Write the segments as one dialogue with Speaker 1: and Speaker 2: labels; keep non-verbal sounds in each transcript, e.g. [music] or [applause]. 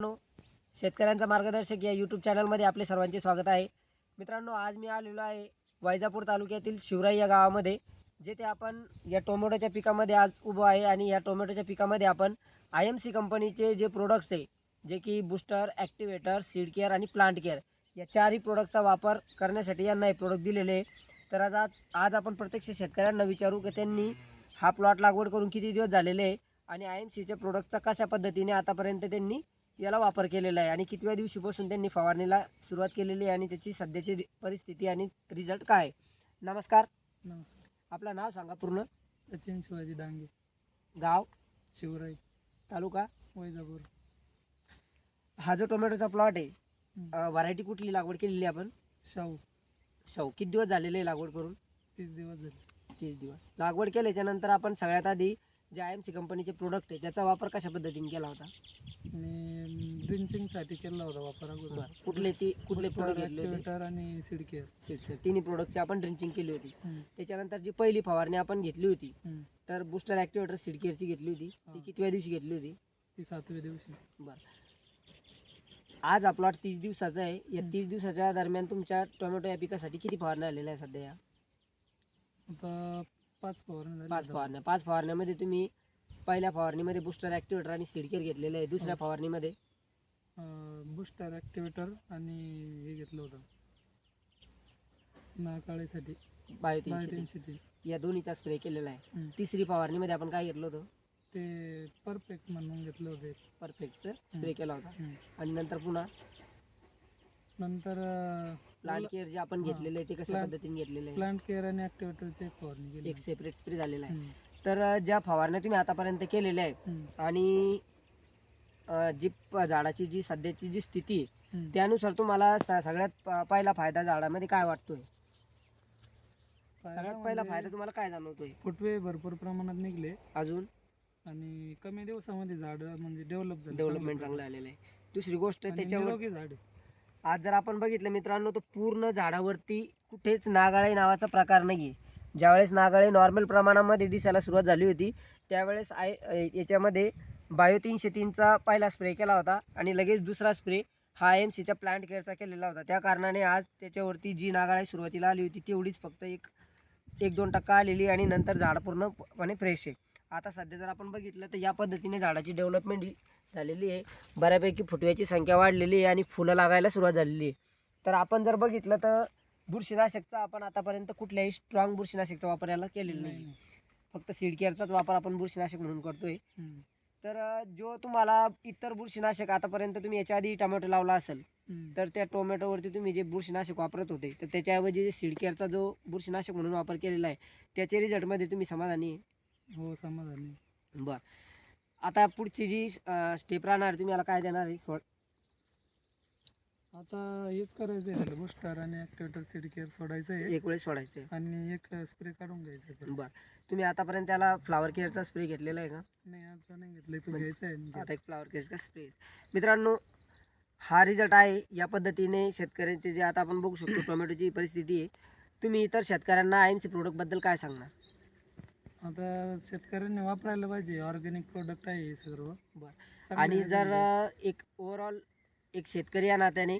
Speaker 1: मित्रांनो शेतकऱ्यांचा मार्गदर्शक या यूट्यूब चॅनलमध्ये आपले सर्वांचे स्वागत आहे. मित्रांनो आज मी आलेलो आहे वैजापूर तालुक्यातील शिवराई या गावामध्ये जेथे आपण या टोमॅटोच्या पिकामध्ये आज उभं आहे आणि या टोमॅटोच्या पिकामध्ये आपण आय एम सी कंपनीचे जे प्रोडक्ट्स आहे जे की बूस्टर ॲक्टिवेटर सीड केअर आणि प्लांट केअर या चारही प्रोडक्टचा वापर करण्यासाठी यांना हे प्रोडक्ट दिलेले आहे. तर आज आज आज आपण प्रत्यक्ष शेतकऱ्यांना विचारू की त्यांनी हा प्लॉट लागवड करून किती दिवस झालेले आहे आणि आय एम सीच्या प्रोडक्टचा कशा पद्धतीने आतापर्यंत त्यांनी याला वापर केलेला आहे. आणि कितव्या दिवशीपासून त्यांनी फवारणीला सुरुवात केलेली आहे आणि त्याची सध्याची परिस्थिती आणि रिझल्ट काय? नमस्कार.
Speaker 2: नमस्कार.
Speaker 1: आपलं नाव सांगा पूर्ण.
Speaker 2: सचिन शिवाजी डांगे
Speaker 1: गाव?
Speaker 2: शिवराई.
Speaker 1: तालुका?
Speaker 2: वैजापूर.
Speaker 1: हा जो टोमॅटोचा प्लॉट आहे. व्हरायटी कुठली लागवड केलेली आहे आपण?
Speaker 2: शाहू.
Speaker 1: शाहू. किती दिवस झालेले आहे लागवड करून?
Speaker 2: तीस दिवस झाले.
Speaker 1: तीस दिवस. लागवड केल्याच्यानंतर आपण सगळ्यात आधी जे आय एम सी कंपनीचे प्रोडक्ट आहे त्याचा वापर कशा पद्धतीने केला होता?
Speaker 2: मी ड्रिंचिंगसाठी केला होता वापर अगोदर.
Speaker 1: कुठले ती कुठले प्रोडक्ट घेतले होते?
Speaker 2: ॲक्टिवेटर आणि सिडकेअर
Speaker 1: सीड तिन्ही प्रोडक्टची आपण ड्रिंचिंग केली होती. त्याच्यानंतर जी पहिली फवारणी आपण घेतली होती
Speaker 2: हम्म.
Speaker 1: तर बुस्टर ॲक्टिवेटर सीडकेअरची घेतली होती. ती
Speaker 2: हा.
Speaker 1: कितव्या दिवशी घेतली होती?
Speaker 2: ती सातव्या दिवशी.
Speaker 1: आज हा प्लॉट तीस दिवसाचा आहे. या
Speaker 2: हम्म.
Speaker 1: तीस दिवसाच्या दरम्यान तुमच्या टोमॅटो या पिकासाठी किती फवारण्या आलेल्या आहे सध्या या?
Speaker 2: आता पाच फवारणी झाली
Speaker 1: पाच. फवारण्या. पाच फवारण्यामध्ये तुम्ही पहिल्या फवारणीमध्ये बुस्टर ॲक्टिवेटर आणि सीडकेअर घेतलेले आहे. दुसऱ्या
Speaker 2: हो.
Speaker 1: फवारणीमध्ये?
Speaker 2: अं, बुस्टर ॲक्टिवेटर आणि हे घेतलं होतं. तीनशे तीन
Speaker 1: या दोन्हीचा स्प्रे केलेला आहे.
Speaker 2: हम्म.
Speaker 1: तिसरी फवारणीमध्ये आपण काय घेतलं होतं?
Speaker 2: ते परफेक्ट म्हणून घेतलं होतं एक.
Speaker 1: परफेक्टचं स्प्रे केला होता.
Speaker 2: हम्म.
Speaker 1: आणि नंतर पुन्हा?
Speaker 2: नंतर
Speaker 1: प्लांट केअर जे आपण. घेतलेले आहे ते कशा
Speaker 2: Plant-
Speaker 1: पद्धतीने घेतलेले आहे
Speaker 2: प्लांट केअर आणि एक फवारणी केली
Speaker 1: एक सेपरेट स्प्रे झालेला आहे
Speaker 2: हम्म.
Speaker 1: तर ज्या फवारण्या तुम्ही आतापर्यंत केलेल्या आहे
Speaker 2: हम्म.
Speaker 1: आणि अ, जी प- झाडाची जी सध्याची जी स्थिती आहे
Speaker 2: हम्म.
Speaker 1: त्यानुसार तुम्हाला स- सगळ्यात प- पहिला फायदा झाडामध्ये काय वाटतोय
Speaker 2: फायदा
Speaker 1: सगळ्यात पहिला
Speaker 2: म्हणजे
Speaker 1: फायदा तुम्हाला काय जाणवतोय
Speaker 2: फुटवे भरपूर प्रमाणात निघले
Speaker 1: अजून
Speaker 2: आणि कमी दिवसामध्ये झाड म्हणजे डेव्हलप झालं
Speaker 1: डेव्हलपमेंट चांगलं आलेलं आहे दुसरी गोष्ट त्याच्यावर
Speaker 2: झाड आहे.
Speaker 1: आज जर आपण बघितलं मित्रांनो तर पूर्ण झाडावरती कुठेच नागाळे नावाचा प्रकार नाही आहे ज्यावेळेस नागाळे नॉर्मल प्रमाणामध्ये दिसायला सुरुवात झाली होती त्यावेळेस आय याच्यामध्ये बायो तीनशे तीनचा पहिला स्प्रे केला होता आणि लगेच दुसरा स्प्रे हा एम सीच्या प्लांट केअरचा केलेला होता. त्या कारणाने आज त्याच्यावरती जी नागाळे सुरुवातीला आली होती तेवढीच फक्त एक एक दोन टक्का आलेली आणि नंतर झाड पूर्णपणे फ्रेश आहे. आता सध्या जर आपण बघितलं तर या पद्धतीने झाडाची डेव्हलपमेंट झालेली आहे बऱ्यापैकी फुटव्याची संख्या वाढलेली आहे आणि फुलं लागायला सुरुवात झालेली आहे तर आपण जर बघितलं तर बुरशीनाशकचा आपण आतापर्यंत कुठल्याही स्ट्रॉंग बुरशीनाशकचा वापर याला केलेला
Speaker 2: नाही.
Speaker 1: फक्त सीड केअरचाच वापर आपण बुरशीनाशक म्हणून करतोय. तर जो तुम्हाला इतर बुरशीनाशक आतापर्यंत तुम्ही याच्या आधी टोमॅटो लावला असेल. तर त्या टोमॅटोवरती तुम्ही जे बुरशीनाशक वापरत होते तर त्याच्याऐवजी जे सीड केअरचा जो बुरशीनाशक म्हणून वापर केलेला आहे त्याच्या रिझल्टमध्ये तुम्ही समाधानी आहे
Speaker 2: हो समाधानी
Speaker 1: बरं. आता पुढची जी स्टेप राहणार तुम्ही याला काय देणार आहे? सोड.
Speaker 2: आता हेच करायचं आहे त्याला बुस्टर आणि ॲक्टिवेटर सीड केअर सोडायचं आहे
Speaker 1: एक वेळेस सोडायचं आहे
Speaker 2: आणि एक स्प्रे काढून घ्यायचं आहे.
Speaker 1: बरं. तुम्ही आतापर्यंत त्याला फ्लावर केअरचा स्प्रे घेतलेला आहे का?
Speaker 2: नाही आता नाही घेतलं तो घ्यायचं आहे
Speaker 1: आता एक फ्लावर केअरचा स्प्रे मित्रांनो हा रिझल्ट आहे. या पद्धतीने शेतकऱ्यांचे जे आता आपण बघू शकतो [coughs] टोमॅटोची परिस्थिती आहे. तुम्ही इतर शेतकऱ्यांना आय एम सी प्रोडक्टबद्दल काय सांगणार?
Speaker 2: आता शेतकऱ्यांनी वापरायला पाहिजे. ऑर्गॅनिक प्रोडक्ट आहे हे सर्व.
Speaker 1: बरं. आणि जर एक ओव्हरऑल एक शेतकरी या नात्याने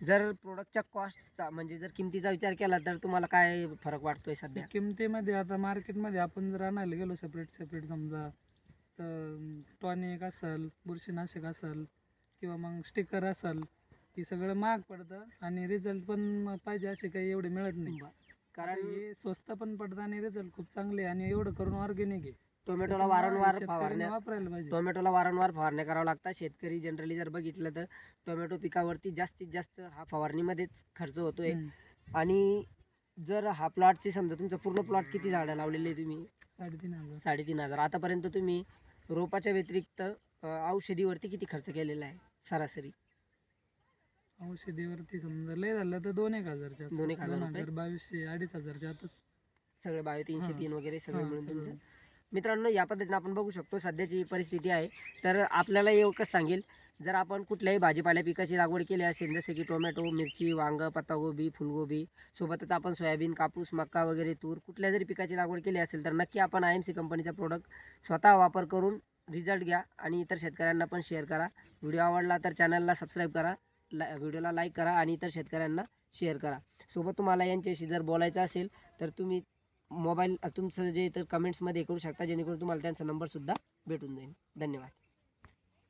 Speaker 1: जर प्रोडक्टच्या कॉस्टचा म्हणजे जर किमतीचा विचार केला तर तुम्हाला काय फरक वाटतोय सध्या?
Speaker 2: किमतीमध्ये आता मार्केटमध्ये आपण जर आणायला गेलो सेपरेट सेपरेट समजा तर टॉनिक असेल बुरशीनाशक असेल किंवा मग स्टिकर असेल हे सगळं महाग पडतं आणि रिझल्ट पण पाहिजे असे काही एवढे मिळत नाही.
Speaker 1: कारण
Speaker 2: हे स्वस्त पण पडतं आणि रिझल्ट खूप चांगले आणि एवढं करून ऑर्गॅनिक आहे.
Speaker 1: टोमॅटोला वारंवार फवारण्या
Speaker 2: वापरायला पाहिजे.
Speaker 1: टोमॅटोला वारंवार फवारण्या करावं लागतात. शेतकरी जनरली जर बघितलं तर टोमॅटो पिकावरती जास्तीत जास्त हा फवारणीमध्येच खर्च होतोय. आणि जर हा प्लॉटची समजा तुमचा पूर्ण प्लॉट किती झाडं लावलेली आहे तुम्ही?
Speaker 2: साडेतीन हजार.
Speaker 1: साडेतीन हजार. आतापर्यंत तुम्ही रोपाच्या व्यतिरिक्त औषधीवरती किती खर्च केलेला आहे? सरासरी.
Speaker 2: औषधीवरती समजा लय झालं तर दोन एक हजारच्या आसपास.
Speaker 1: दोन एक हजार
Speaker 2: दोन
Speaker 1: रुपये?
Speaker 2: हजार बावीसशे अडीच हजारच्या आतच
Speaker 1: सगळे बायो तीनशे. तीन वगैरे सगळं मिळून. तुमचं मित्रांनो या पद्धतीने आपण बघू शकतो सध्याची परिस्थिती आहे तर आपल्याला एवढंच सांगेल जर आपण कुठल्याही भाजीपाल्या पिकाची लागवड केली असेल जसे की टोमॅटो मिरची वांग पत्तागोबी फुलगोबी सोबतच आपण सोयाबीन कापूस मक्का वगैरे तूर कुठल्या जरी पिकाची लागवड केली असेल तर नक्की आपण आय एम सी कंपनीचा प्रोडक्ट स्वतः वापर करून रिझल्ट घ्या आणि इतर शेतकऱ्यांना पण शेअर करा व्हिडिओ आवडला तर चॅनलला सबस्क्राईब करा ला व्हिडिओला लाईक करा आणि इतर शेतकऱ्यांना शेअर करा. सोबत तुम्हाला यांच्याशी जर बोलायचं असेल तर तुम्ही मोबाईल तुमचं जे तर कमेंट्समध्ये करू शकता जेणेकरून तुम्हाला त्यांचा नंबरसुद्धा भेटून जाईल. धन्यवाद.